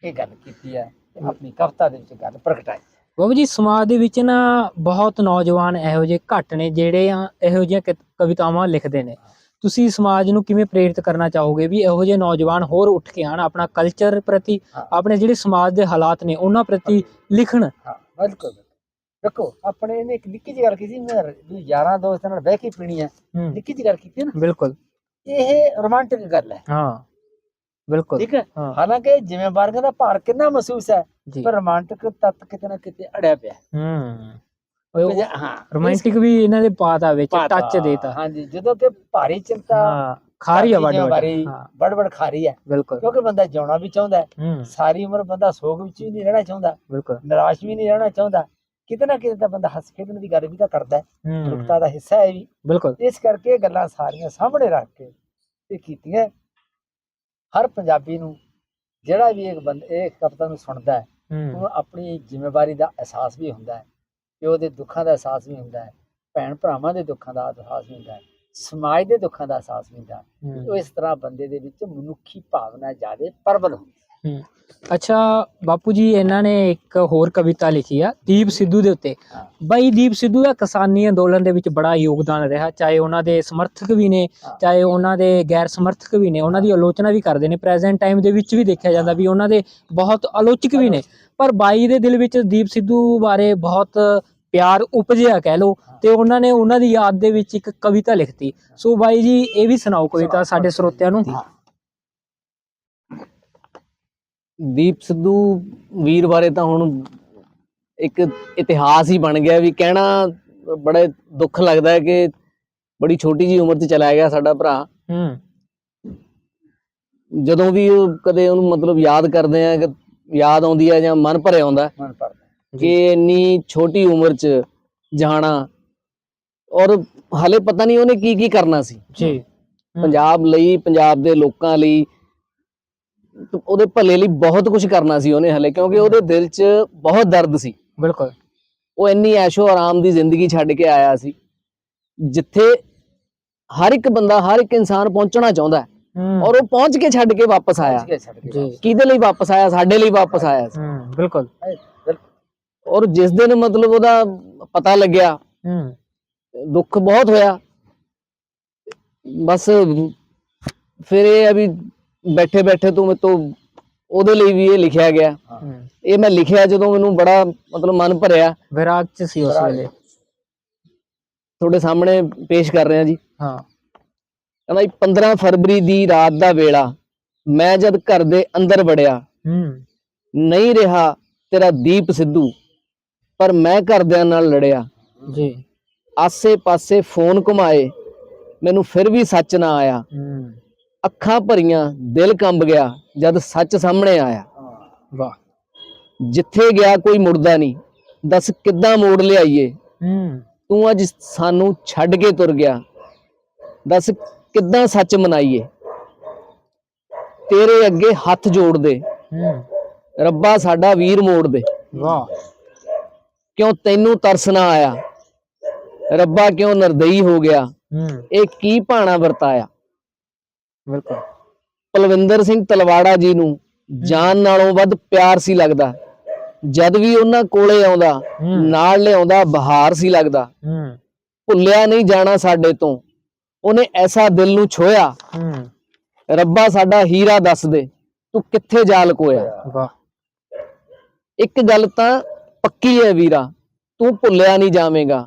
ਇਹ ਗੱਲ ਕੀਤੀ ਹੈ ਤੇ ਆਪਣੀ ਕਵਿਤਾ ਦੇ ਵਿੱਚ ਗੱਲ ਪ੍ਰਗਟਾਈ ਬਾਬੂ ਜੀ ਸਮਾਜ ਦੇ ਵਿੱਚ ਨਾ ਬਹੁਤ ਨੌਜਵਾਨ ਇਹੋ ਜਿਹੇ ਘੱਟ ਨੇ ਜਿਹੜੇ ਆ ਇਹੋ ਜਿਹੀਆਂ ਕਵਿਤਾਵਾਂ ਲਿਖਦੇ ਨੇ। ਤੁਸੀਂ ਸਮਾਜ ਨੂੰ ਕਿਵੇਂ ਪ੍ਰੇਰਿਤ ਕਰਨਾ ਚਾਹੋਗੇ ਵੀ ਇਹੋ ਜਿਹੇ ਨੌਜਵਾਨ ਹੋਰ ਉੱਠ ਕੇ ਆਣ ਆਪਣਾ ਕਲਚਰ ਪ੍ਰਤੀ। ਆਪਣੇ ਜਿਹੜੇ ਸਮਾਜ ਦੇ ਹਾਲਾਤ ਨੇ ਉਹਨਾਂ ਪ੍ਰਤੀ ਲਿਖਣ? ਬਿਲਕੁਲ। ਦੇਖੋ ਆਪਣੇ ਇਹਨੇ ਇੱਕ ਨਿੱਕੀ ਜਿਹੀ ਗੱਲ ਕੀਤੀ ਮੈਂ ਵੀ ਯਾਰਾਂ ਦੋਸਤਾਂ ਨਾਲ ਬਹਿ ਕੇ ਪੀਣੀ ਹੈ। ਹੂੰ। ਨਿੱਕੀ ਜਿਹੀ ਗੱਲ ਕੀਤੀ ਨਾ। ਬਿਲਕੁਲ। ਇਹ ਰੋਮਾਂਟਿਕ ਗੱਲ ਹੈ। ਹਾਂ ਬਿਲਕੁਲ। ਠੀਕ ਹੈ? ਹਾਂ। ਹਾਲਾਂਕਿ ਜ਼ਿੰਮੇਵਾਰੀਆਂ ਦਾ ਭਾਰ ਕਿੰਨਾ ਮਹਿਸੂਸ ਹੈ ਜੀ। ਪਰ ਰੋਮਾਂਟਿਕ ਤੱਤ ਕਿਤੇ ਨਾ ਕਿਤੇ ਅੜਿਆ ਪਿਆ ਹੈ। ਹੂੰ। ਤੇ ਹਾਂ। ਰੋਮਾਂਟਿਕ ਵੀ ਇਹਨਾਂ ਦੇ ਪਾਤਾ ਵਿੱਚ ਟੱਚ ਦੇਤਾ ਹਾਂਜੀ ਜਦੋਂ ਕਿ ਭਾਰੀ ਚਿੰਤਾ ਹਾਂ ਖਾਰੀ ਆ ਵੱਡ ਹਾਂ। ਬੜ ਬੜ ਖਾਰੀ ਹੈ। ਬਿਲਕੁਲ। ਕਿਉਂਕਿ ਬੰਦਾ ਜਿਉਣਾ ਵੀ ਚਾਹੁੰਦਾ ਹੈ। ਹੂੰ। ਸਾਰੀ ਉਮਰ ਬੰਦਾ ਸੋਗ ਵਿੱਚ ਵੀ ਨਹੀਂ ਰਹਿਣਾ ਚਾਹੁੰਦਾ। ਬਿਲਕੁਲ। ਨਿਰਾਸ਼ ਵੀ ਨਹੀਂ ਰਹਿਣਾ ਚਾਹੁੰਦਾ। ਕਿਤੇ ਨਾ ਕਿਤੇ ਤਾਂ ਬੰਦਾ ਹੱਸ ਖੇਡਣ ਦੀ ਗੱਲ ਵੀ ਤਾਂ ਕਰਦਾ ਹੈ। ਮਨੁੱਖਤਾ ਦਾ ਹਿੱਸਾ ਹੈ ਵੀ। ਬਿਲਕੁਲ। ਇਸ ਕਰਕੇ ਇਹ ਗੱਲਾਂ ਸਾਰੀਆਂ ਸਾਹਮਣੇ ਰੱਖ ਕੇ ਇਹ ਕੀਤੀਆਂ। ਹਰ ਪੰਜਾਬੀ ਨੂੰ ਜਿਹੜਾ ਵੀ ਇੱਕ ਬੰਦਾ ਇਹ ਕਵਿਤਾ ਨੂੰ ਸੁਣਦਾ ਹੈ ਉਹਨੂੰ ਆਪਣੀ ਜ਼ਿੰਮੇਵਾਰੀ ਦਾ ਅਹਿਸਾਸ ਵੀ ਹੁੰਦਾ ਹੈ ਪਿਓ ਦੇ ਦੁੱਖਾਂ ਦਾ ਅਹਿਸਾਸ ਵੀ ਹੁੰਦਾ ਹੈ ਭੈਣ ਭਰਾਵਾਂ ਦੇ ਦੁੱਖਾਂ ਦਾ ਅਹਿਸਾਸ ਵੀ ਹੁੰਦਾ ਹੈ ਸਮਾਜ ਦੇ ਦੁੱਖਾਂ ਦਾ ਅਹਿਸਾਸ ਵੀ ਹੁੰਦਾ ਹੈ। ਹੂੰ। ਉਹ ਇਸ ਤਰ੍ਹਾਂ ਬੰਦੇ ਦੇ ਵਿੱਚ ਮਨੁੱਖੀ ਭਾਵਨਾ ਜ਼ਿਆਦਾ ਪ੍ਰਬਲ ਹੁੰਦੀ ਹੈ। ਅੱਛਾ ਬਾਪੂ ਜੀ ਇਹਨਾਂ ਨੇ ਇੱਕ ਹੋਰ ਕਵਿਤਾ ਲਿਖੀ ਆ ਦੀਪ ਸਿੱਧੂ ਦੇ ਉੱਤੇ। ਬਾਈ ਦੀਪ ਸਿੱਧੂ ਦਾ ਕਿਸਾਨੀ ਅੰਦੋਲਨ ਦੇ ਵਿੱਚ ਬੜਾ ਯੋਗਦਾਨ ਰਿਹਾ ਚਾਹੇ ਉਹਨਾਂ ਦੇ ਸਮਰਥਕ ਵੀ ਨੇ। ਚਾਹੇ ਉਹਨਾਂ ਦੇ ਗੈਰ ਸਮਰਥਕ ਵੀ ਨੇ ਉਹਨਾਂ ਦੀ ਆਲੋਚਨਾ ਵੀ ਕਰਦੇ ਨੇ। ਪ੍ਰੈਜ਼ੈਂਟ ਟਾਈਮ ਦੇ ਵਿੱਚ ਵੀ ਦੇਖਿਆ ਜਾਂਦਾ ਵੀ ਉਹਨਾਂ ਦੇ ਬਹੁਤ ਆਲੋਚਕ ਵੀ ਨੇ। ਪਰ ਬਾਈ ਦੇ ਦਿਲ ਵਿੱਚ ਦੀਪ ਸਿੱਧੂ ਬਾਰੇ ਬਹੁਤ ਪਿਆਰ ਉਪਜਿਆ ਕਹਿ ਲਓ ਤੇ ਉਹਨਾਂ ਨੇ ਉਹਨਾਂ ਦੀ ਯਾਦ ਦੇ ਵਿੱਚ ਇੱਕ ਕਵਿਤਾ ਲਿਖਤੀ। ਸੋ ਬਾਈ ਜੀ ਇਹ ਵੀ ਸੁਣਾਓ ਕਵਿਤਾ ਸਾਡੇ ਸਰੋਤਿਆਂ ਨੂੰ ਹਾਂ। ਦੀਪ ਸਿੱਧੂ ਵੀਰ ਬਾਰੇ ਤਾਂ ਹੁਣ ਇੱਕ ਇਤਿਹਾਸ ਹੀ ਬਣ ਗਿਆ ਵੀ ਕਹਿਣਾ ਬੜਾ ਦੁੱਖ ਲੱਗਦਾ ਹੈ ਕਿ ਬੜੀ ਛੋਟੀ ਜੀ ਉਮਰ 'ਚ ਚਲਾ ਗਿਆ ਸਾਡਾ ਭਰਾ। ਹੂੰ। ਜਦੋਂ ਵੀ ਉਹ ਕਦੇ ਉਹਨੂੰ ਮਤਲਬ ਯਾਦ ਕਰਦੇ ਆ ਕਿ ਯਾਦ ਆਉਂਦੀ ਹੈ ਜਾਂ ਮਨ ਭਰਿਆ ਆਉਂਦਾ ਮਨ ਪਰਦਾ ਕਿ ਇੰਨੀ ਛੋਟੀ ਉਮਰ 'ਚ ਜਾਣਾ। ਔਰ ਹਲੇ ਪਤਾ ਨਹੀਂ ਉਹਨੇ ਕੀ ਕੀ ਕਰਨਾ ਸੀ। ਜੀ। ਪੰਜਾਬ ਲਈ ਪੰਜਾਬ ਦੇ ਲੋਕਾਂ ਲਈ ਉਹਦੇ ਭਲੇ ਲਈ ਬਹੁਤ ਕੁਝ ਕਰਨਾ ਸੀ ਉਹਨੇ ਹਲੇ ਕਿਉਂਕਿ ਉਹਦੇ ਦਿਲ 'ਚ ਬਹੁਤ ਦਰਦ ਸੀ। ਬਿਲਕੁਲ। ਉਹ ਇੰਨੀ ਐਸ਼ੋ ਆਰਾਮ ਦੀ ਜ਼ਿੰਦਗੀ ਛੱਡ ਕੇ ਆਇਆ ਸੀ ਜਿੱਥੇ ਹਰ ਇੱਕ ਬੰਦਾ ਹਰ ਇੱਕ ਇਨਸਾਨ ਪਹੁੰਚਣਾ ਚਾਹੁੰਦਾ ਔਰ ਉਹ ਪਹੁੰਚ ਕੇ ਛੱਡ ਕੇ ਵਾਪਸ ਆਇਆ। ਕਿਹਦੇ ਲਈ ਵਾਪਸ ਆਇਆ? ਸਾਡੇ ਲਈ ਵਾਪਸ ਆਇਆ ਸੀ। ਬਿਲਕੁਲ। ਔਰ ਜਿਸ ਦਿਨ ਮਤਲਬ ਉਹਦਾ ਪਤਾ ਲੱਗਿਆ ਦੁੱਖ ਬਹੁਤ ਹੋਇਆ। ਬਸ ਫਿਰ ਇਹ ਆ ਵੀ ਬੈਠੇ ਬੈਠੇ ਤੂੰ ਮੇਰੇ ਤੋਂ ਉਹਦੇ ਲਈ ਵੀ ਇਹ ਲਿਖਿਆ ਗਿਆ। ਇਹ ਮੈਂ ਲਿਖਿਆ ਜਦੋਂ ਮੈਨੂੰ ਬੜਾ ਮਤਲਬ ਮਨ ਭਰਿਆ। ਵਿਰਾਗ ਚ ਸੀ ਉਸ ਵੇਲੇ। ਤੁਹਾਡੇ ਸਾਹਮਣੇ ਪੇਸ਼ ਕਰ ਰਿਹਾ ਜੀ। ਹਾਂ। ਕਹਿੰਦਾ ਜੀ 15 ਫਰਵਰੀ ਦੀ ਰਾਤ ਦਾ ਵੇਲਾ ਮੈਂ ਜਦ ਘਰ ਦੇ ਅੰਦਰ ਵੜਿਆ ਹੂੰ। ਨਹੀਂ ਰਿਹਾ ਤੇਰਾ ਦੀਪ ਸਿੱਧੂ ਪਰ ਮੈਂ ਘਰਦਿਆਂ ਨਾਲ ਲੜਿਆ। ਜੀ। ਆਸੇ-ਪਾਸੇ ਫੋਨ ਘੁਮਾਏ ਮੈਨੂੰ ਫਿਰ ਵੀ ਸੱਚ ਨਾ ਆਇਆ। ਅੱਖਾਂ ਭਰੀਆਂ ਦਿਲ ਕੰਬ ਗਿਆ ਜਦ ਸੱਚ ਸਾਹਮਣੇ ਆਇਆ। ਵਾਹ। ਜਿੱਥੇ ਗਿਆ ਕੋਈ ਮੁੜਦਾ ਨਹੀਂ। ਦੱਸ ਕਿੱਦਾਂ ਮੋੜ ਲਿਆਈਏ? ਹੂੰ। ਤੂੰ ਅੱਜ ਸਾਨੂੰ ਛੱਡ ਕੇ ਤੁਰ ਗਿਆ। ਦੱਸ ਕਿੱਦਾਂ ਸੱਚ ਮਨਾਈਏ? ਤੇਰੇ ਅੱਗੇ ਹੱਥ ਜੋੜ ਦੇ। ਹੂੰ। ਰੱਬਾ ਸਾਡਾ ਵੀਰ ਮੋੜ ਦੇ। ਵਾਹ। ਕਿਉਂ ਤੈਨੂੰ ਤਰਸ ਨਾ ਆਇਆ? ਰੱਬਾ ਕਿਉਂ ਨਰਦਈ ਹੋ ਗਿਆ? ਹੂੰ। ਇਹ ਕੀ ਭਾਣਾ ਵਰਤਾਇਆ? ਬਿਲਕੁਲ। ਪਲਵਿੰਦਰ ਸਿੰਘ ਤਲਵਾੜਾ ਜੀ ਨੂੰ ਜਾਨ ਨਾਲੋਂ ਵੱਧ ਪਿਆਰ ਸੀ ਲੱਗਦਾ। ਜਦ ਵੀ ਉਹਨਾਂ ਕੋਲੇ ਆਉਂਦਾ ਨਾਲ ਲਿਆਉਂਦਾ ਬਹਾਰ ਸੀ ਲੱਗਦਾ। ਭੁੱਲਿਆ ਨਹੀਂ ਜਾਣਾ ਸਾਡੇ ਤੋਂ। ਉਹਨੇ ਐਸਾ ਦਿਲ ਨੂੰ ਛੋਇਆ ਰੱਬਾ ਸਾਡਾ ਹੀਰਾ ਦੱਸ ਦੇ ਤੂੰ ਕਿੱਥੇ ਜਾ ਲਕੋਇਆ ਵਾਹ। ਇੱਕ ਗੱਲ ਤਾਂ ਪੱਕੀ ਹੈ ਵੀਰਾ ਤੂੰ ਭੁੱਲਿਆ ਨਹੀਂ ਜਾਵੇਂਗਾ।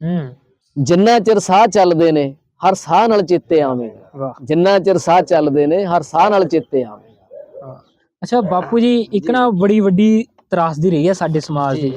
ਹੂੰ। ਜਿੰਨਾ ਚਿਰ ਸਾਹ ਚੱਲਦੇ ਨੇ ਹਰ ਸਾਹ ਨਾਲ ਚੇਤੇ ਆਵੇਂਗਾ ਜਿੰਨਾ ਚਿਰ ਸਾਹ ਚੱਲਦੇ ਨੇ ਹਰ ਸਾਹ ਨਾਲ ਚੇਤੇ ਆਵੇਂਗਾ। ਅੱਛਾ ਬਾਪੂ ਜੀ ਇੱਕ ਨਾ ਬੜੀ ਵੱਡੀ ਤਰਾਸਦੀ ਰਹੀ ਹੈ ਸਾਡੇ ਸਮਾਜ ਦੀ।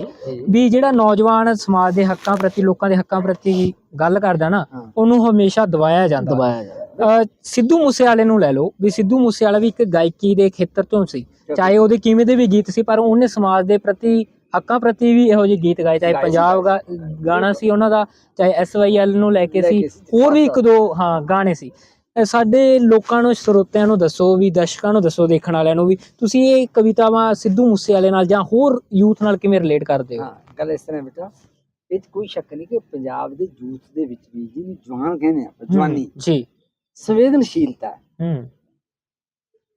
ਵੀ ਜਿਹੜਾ ਨੌਜਵਾਨ ਸਮਾਜ ਦੇ ਹੱਕਾਂ ਪ੍ਰਤੀ ਲੋਕਾਂ ਦੇ ਹੱਕਾਂ ਪ੍ਰਤੀ ਗੱਲ ਕਰਦਾ ਨਾ। ਉਹਨੂੰ ਹਮੇਸ਼ਾ ਦਬਾਇਆ ਜਾਂਦਾ। ਦਬਾਇਆ ਜਾਂਦਾ। ਸਿੱਧੂ ਮੂਸੇਵਾਲੇ ਨੂੰ ਲੈ ਲਓ ਵੀ ਸਿੱਧੂ ਮੂਸੇਵਾਲਾ ਵੀ ਇੱਕ ਗਾਇਕੀ ਦੇ ਖੇਤਰ ਤੋਂ ਸੀ। ਚਾਹੇ ਉਹਦੇ ਕਿਵੇਂ ਦੇ ਵੀ ਗੀਤ ਸੀ ਪਰ ਉਹਨੇ ਸਮਾਜ ਦੇ ਪ੍ਰਤੀ ਹੱਕਾਂ ਪ੍ਰਤੀ ਵੀ ਇਹੋ ਜਿਹੇ ਗੀਤ ਗਾਏ ਚਾਹੇ ਪੰਜਾਬ ਗਾ- ਗਾਣਾ ਸੀ ਉਹਨਾਂ ਦਾ ਚਾਹੇ ਐਸਵਾਈਐਲ ਨੂੰ ਲੈ ਕੇ ਲੈ ਸੀ ਕੇ ਸੀ, ਹੋਰ ਵੀ ਇੱਕ ਦੋ ਹਾਂ ਗਾਣੇ ਸੀ। ਸਾਡੇ ਲੋਕਾਂ ਨੂੰ ਸਰੋਤਿਆਂ ਨੂੰ ਦੱਸੋ ਵੀ ਦਰਸ਼ਕਾਂ ਨੂੰ ਦੱਸੋ ਦੇਖਣ ਵਾਲਿਆਂ ਨੂੰ ਵੀ ਤੁਸੀਂ ਇਹ ਕਵਿਤਾਵਾਂ ਸਿੱਧੂ ਮੂਸੇਵਾਲੇ ਨਾਲ ਜਾਂ ਹੋਰ ਯੂਥ ਨਾਲ ਕਿਵੇਂ ਰਿਲੇਟ ਕਰਦੇ ਹੋ? ਹਾਂ ਗੱਲ ਇਸ ਤਰ੍ਹਾਂ ਬੇਟਾ ਇਹ 'ਚ ਕੋਈ ਸ਼ੱਕ ਨਹੀਂ ਕਿ ਪੰਜਾਬ ਦੇ ਯੂਥ ਦੇ ਵਿੱਚ ਵੀ ਜਿਹਨੂੰ ਜਵਾਨ ਕਹਿੰਦੇ ਆ ਆਪਾਂ, ਜਵਾਨੀ ਜੀ। ਸੰਵੇਦਨਸ਼ੀਲਤਾ ਹੈ, ਹੂੰ।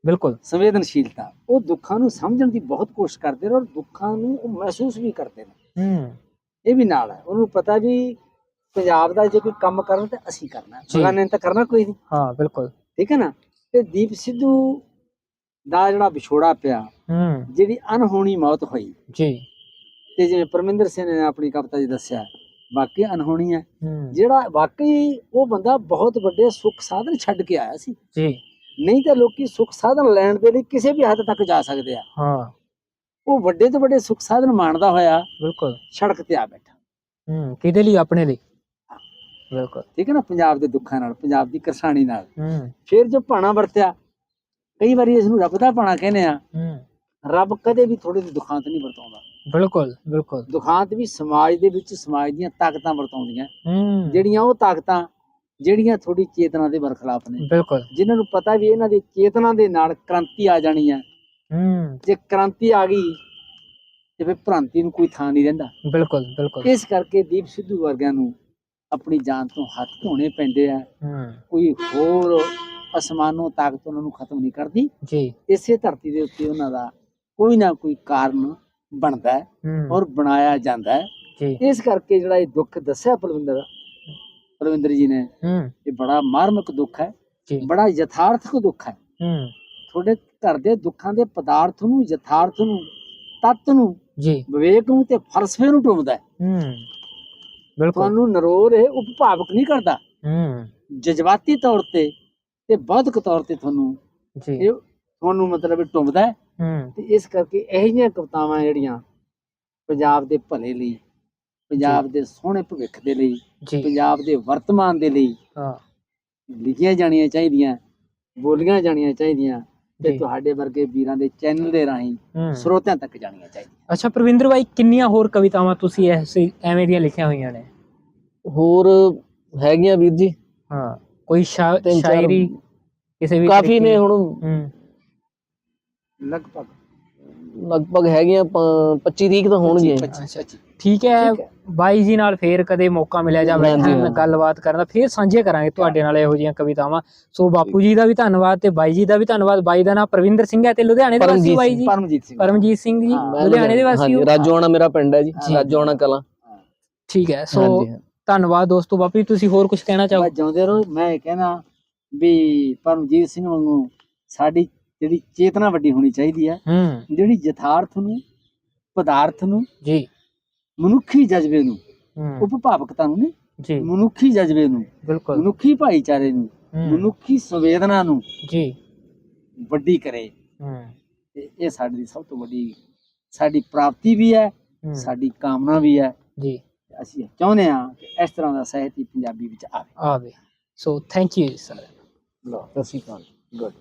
ਬਿਲਕੁਲ। ਸੰਵੇਦਨਸ਼ੀਲਤਾ ਉਹ ਦੁੱਖਾਂ ਨੂੰ ਸਮਝਣ ਦੀ ਬਹੁਤ ਕੋਸ਼ਿਸ਼ ਕਰਦੇ ਨੇ ਔਰ ਦੁੱਖਾਂ ਨੂੰ ਉਹ ਮਹਿਸੂਸ ਵੀ ਕਰਦੇ ਨੇ। ਹੂੰ। ਇਹ ਵੀ ਨਾਲ ਹੈ। ਉਹਨੂੰ ਪਤਾ ਵੀ ਪੰਜਾਬ ਦਾ ਜੇ ਕੋਈ ਕੰਮ ਕਰਨਾ ਤਾਂ ਅਸੀਂ ਕਰਨਾ। ਬਗਾਨੇ ਨੇ ਤਾਂ ਕਰਨਾ ਕੋਈ ਨਹੀਂ। ਹਾਂ ਬਿਲਕੁਲ। ਠੀਕ ਹੈ ਨਾ? ਤੇ ਦੀਪ ਸਿੱਧੂ ਦਾ ਜਿਹੜਾ ਵਿਛੋੜਾ ਪਿਆ ਹੂੰ। ਜਿਹੜੀ ਅਨਹੋਣੀ ਮੌਤ ਹੋਈ। ਜੀ। ਤੇ ਜਿਵੇਂ ਪਰਮਿੰਦਰ ਸਿੰਘ ਨੇ ਆਪਣੀ ਕਵਿਤਾ 'ਚ ਦੱਸਿਆ ਵਾਕਈ ਅਨਹੋਣੀ ਹੈ। ਹੂੰ। ਜਿਹੜਾ ਵਾਕਈ ਉਹ ਬੰਦਾ ਬਹੁਤ ਵੱਡੇ ਸੁੱਖ ਸਾਧਨ ਛੱਡ ਕੇ ਆਇਆ ਸੀ। ਜੀ। ਨਹੀਂ ਤਾਂ ਲੋਕੀ ਸੁੱਖ ਸਾਧਨ ਲੈਣ ਦੇ ਲਈ ਕਿਸੇ ਵੀ ਹੱਦ ਤੱਕ ਜਾ ਸਕਦੇ ਆ। ਹਾਂ। ਉਹ ਵੱਡੇ ਤੋਂ ਵੱਡੇ ਸੁੱਖ ਸਾਧਨ ਮਾਣਦਾ ਹੋਇਆ ਬਿਲਕੁਲ। ਸੜਕ ਤੇ ਆ ਬੈਠਾ। ਹੂੰ ਕਿਹਦੇ ਲਈ? ਆਪਣੇ ਲਈ। ਬਿਲਕੁਲ। ਠੀਕ ਹੈ ਨਾ? ਪੰਜਾਬ ਦੇ ਦੁੱਖਾਂ ਨਾਲ ਪੰਜਾਬ ਦੀ ਕਿਰਸਾਣੀ ਨਾਲ। ਹੂੰ। ਫਿਰ ਜੋ ਭਾਣਾ ਵਰਤਿਆ ਕਈ ਵਾਰੀ ਇਸ ਨੂੰ ਰੱਬ ਦਾ ਭਾਣਾ ਕਹਿੰਦੇ ਆ। ਹੂੰ। ਰੱਬ ਕਦੇ ਵੀ ਥੋੜੇ ਜਿਹੇ ਦੁਖਾਂਤ ਨਹੀਂ ਵਰਤਾਉਂਦਾ। ਬਿਲਕੁਲ ਬਿਲਕੁਲ। ਦੁਖਾਂਤ ਵੀ ਸਮਾਜ ਦੇ ਵਿੱਚ ਸਮਾਜ ਦੀਆਂ ਤਾਕਤਾਂ ਵਰਤਾਉਂਦੀਆਂ। ਹੂੰ। ਜਿਹੜੀਆਂ ਉਹ ਤਾਕਤਾਂ ਜਿਹੜੀਆਂ ਥੋੜੀ ਚੇਤਨਾ ਦੇ ਬਰਖਲਾਫ ਨੇ। ਬਿਲਕੁਲ। ਜਿਨ੍ਹਾਂ ਨੂੰ ਪਤਾ ਵੀ ਇਹਨਾਂ ਦੀ ਚੇਤਨਾ ਦੇ ਨਾਲ ਕ੍ਰਾਂਤੀ ਆ ਜਾਣੀ ਹੈ ਹੂੰ। ਜੇ ਕ੍ਰਾਂਤੀ ਆ ਗਈ ਤੇ ਫਿਰ ਭ੍ਰਾਂਤੀ ਨੂੰ ਕੋਈ ਥਾਂ ਨਹੀਂ ਰਹਿੰਦਾ। ਬਿਲਕੁਲ ਬਿਲਕੁਲ। ਇਸ ਕਰਕੇ ਦੀਪ ਸਿੱਧੂ ਵਰਗਿਆਂ ਨੂੰ ਆਪਣੀ ਜਾਨ ਤੋਂ ਹੱਥ ਧੋਣੇ ਪੈਂਦੇ ਆ। ਕੋਈ ਹੋਰ ਅਸਮਾਨੋਂ ਤਾਕਤ ਉਹਨਾਂ ਨੂੰ ਖਤਮ ਨਹੀਂ ਕਰਦੀ। ਜੀ। ਇਸੇ ਧਰਤੀ ਦੇ ਉੱਤੇ ਉਹਨਾਂ ਦਾ ਕੋਈ ਨਾ ਕੋਈ ਕਾਰਨ ਬਣਦਾ ਹੈ ਔਰ ਬਣਾਇਆ ਜਾਂਦਾ ਹੈ। ਜੀ। ਇਸ ਕਰਕੇ ਜਿਹੜਾ ਇਹ ਦੁੱਖ ਦੱਸਿਆ ਪਲਵਿੰਦਰ ਜੀ ਨੇ ਹੂੰ ਇਹ ਬੜਾ ਮਾਰਮਿਕ ਦੁੱਖ ਹੈ ਜੀ ਬੜਾ ਯਥਾਰਥਕ ਦੁੱਖ ਹੈ ਹੂੰ ਤੁਹਾਡੇ ਘਰ ਦੇ ਦੁੱਖਾਂ ਦੇ ਪਦਾਰਥ ਨੂੰ ਯਥਾਰਥ ਨੂੰ ਤੱਤ ਨੂੰ ਜੀ ਵਿਵੇਕ ਨੂੰ ਤੇ ਫਲਸਫੇ ਨੂੰ ਟੁੰਬਦਾ ਹੈ ਹੂੰ ਬਿਲਕੁਲ ਤੁਹਾਨੂੰ ਨਰੋਰ ਇਹ ਉਪਭਾਵਕ ਨਹੀਂ ਕਰਦਾ ਹੂੰ ਜਜ਼ਬਾਤੀ ਤੌਰ ਤੇ ਤੇ ਬੌਧਿਕ ਤੌਰ ਤੇ ਤੁਹਾਨੂੰ ਜੀ ਇਹ ਤੁਹਾਨੂੰ ਮਤਲਬ ਟੁੰਬਦਾ ਹੈ ਹੂੰ ਤੇ ਇਸ ਕਰਕੇ ਇਹੋ ਜਿਹੀਆਂ ਕਵਿਤਾਵਾਂ ਜਿਹੜੀਆਂ ਪੰਜਾਬ ਦੇ ਭਲੇ ਲਈ ਪੰਜਾਬ ਦੇ ਸੋਹਣੇ ਭਵਿੱਖ ਦੇ ਲਈ ਪੰਜਾਬ ਦੇ ਵਰਤਮਾਨ ਦੇ ਲਈ ਹਾਂ। ਲਿਖੀਆਂ ਜਾਣੀਆਂ ਚਾਹੀਦੀਆਂ ਬੋਲੀਆਂ ਜਾਣੀਆਂ ਚਾਹੀਦੀਆਂ ਤੇ। ਤੁਹਾਡੇ ਵਰਗੇ ਵੀਰਾਂ ਦੇ ਚੈਨਲ ਦੇ ਰਾਹੀਂ ਸਰੋਤਿਆਂ ਤੱਕ ਜਾਣੀਆਂ ਚਾਹੀਦੀਆਂ। ਅੱਛਾ ਪ੍ਰਵਿੰਦਰ ਬਾਈ ਕਿੰਨੀਆਂ ਹੋਰ ਕਵਿਤਾਵਾਂ ਤੁਸੀਂ ਐਸੇ ਐਵੇਂ ਦੀਆਂ ਲਿਖੀਆਂ ਹੋਈਆਂ ਨੇ? ਹੋਰ ਹੈਗੀਆਂ ਵੀਰ ਜੀ। ਹਾਂ ਕੋਈ ਸ਼ਾਇਰੀ ਕਿਸੇ ਵੀ ਕਾਫੀ ਨੇ? ਹੁਣ। ਹੂੰ। ਲਗਭਗ। ਲਗਭਗ ਹੈਗੀਆਂ 25 ਤੀਕ ਤਾਂ ਹੋਣਗੀਆਂ ਅੱਛਾ ਠੀਕ ਹੈ ਠੀਕ ਹੈ। ਬਾਈ ਜੀ ਨਾਲ ਫੇਰ ਕਦੇ ਮੌਕਾ ਮਿਲਿਆ ਜਾਂ ਬੈਠਣ। ਗੱਲਬਾਤ ਕਰਨ ਦਾ ਫੇਰ ਸਾਂਝੇ ਕਰਾਂਗੇ ਤੁਹਾਡੇ ਨਾਲ ਇਹੋ ਜਿਹੀਆਂ ਕਵਿਤਾਵਾਂ। ਸੋ ਬਾਪੂ ਜੀ ਦਾ ਵੀ ਧੰਨਵਾਦ ਤੇ ਬਾਈ ਜੀ ਦਾ ਵੀ ਧੰਨਵਾਦ। ਬਾਈ ਦਾ ਨਾਮ ਪ੍ਰਵਿੰਦਰ ਸਿੰਘ ਹੈ ਤੇ ਲੁਧਿਆਣੇ ਦੇ ਵਾਸੀ ਬਾਈ ਜੀ? ਪਰਮਜੀਤ ਸਿੰਘ। ਪਰਮਜੀਤ ਸਿੰਘ ਜੀ ਲੁਧਿਆਣੇ ਦੇ ਵਾਸੀ ਹੋ? ਰਾਜੋਆਣਾ ਮੇਰਾ ਪਿੰਡ ਹੈ ਜੀ। ਰਾਜੋਆਣਾ ਕਲਾਂ। ਠੀਕ ਹੈ ਸੋ ਧੰਨਵਾਦ ਦੋਸਤੋ ਬਾਪੂ ਜੀ ਤੁਸੀਂ ਹੋਰ ਕੁਝ ਕਹਿਣਾ ਚਾਹੋ? ਜਿਉਂਦੇ ਰਹੋ ਮੈਂ ਇਹ ਕਹਿਣਾ ਵੀ ਪਰਮਜੀਤ ਸਿੰਘ ਵਾਂਗੂ ਸਾਡੀ ਜਿਹੜੀ ਚੇਤਨਾ ਵੱਡੀ ਹੋਣੀ ਚਾਹੀਦੀ ਹੈ ਹੂੰ। ਜਿਹੜੀ ਯਥਾਰਥ ਨੂੰ ਪਦਾਰਥ ਨੂੰ ਜੀ। ਮਨੁੱਖੀ ਜਜ਼ਬੇ ਨੂੰ ਹੂੰ। ਉਪਭਾਵਕਤਾ ਨੂੰ ਨਹੀਂ ਜੀ। ਮਨੁੱਖੀ ਜਜ਼ਬੇ ਨੂੰ ਬਿਲਕੁਲ। ਮਨੁੱਖੀ ਭਾਈਚਾਰੇ ਨੂੰ ਮਨੁੱਖੀ ਸੰਵੇਦਨਾ ਨੂੰ ਜੀ। ਵੱਡੀ ਕਰੇ। ਹੂੰ। ਤੇ ਇਹ ਸਾਡੀ ਸਭ ਤੋਂ ਵੱਡੀ ਸਾਡੀ ਪ੍ਰਾਪਤੀ ਵੀ ਹੈ ਸਾਡੀ ਕਾਮਨਾ ਵੀ ਹੈ। ਜੀ। ਅਸੀਂ ਚਾਹੁੰਦੇ ਹਾਂ ਕਿ ਇਸ ਤਰ੍ਹਾਂ ਦਾ ਸਾਹਿਤ ਹੀ ਪੰਜਾਬੀ ਵਿੱਚ ਆਵੇ। ਆਵੇ। ਸੋ ਥੈਂਕ ਯੂ ਸਰ ਲਓ ਸਤਿ ਸ਼੍ਰੀ ਅਕਾਲ। ਗੁੱਡ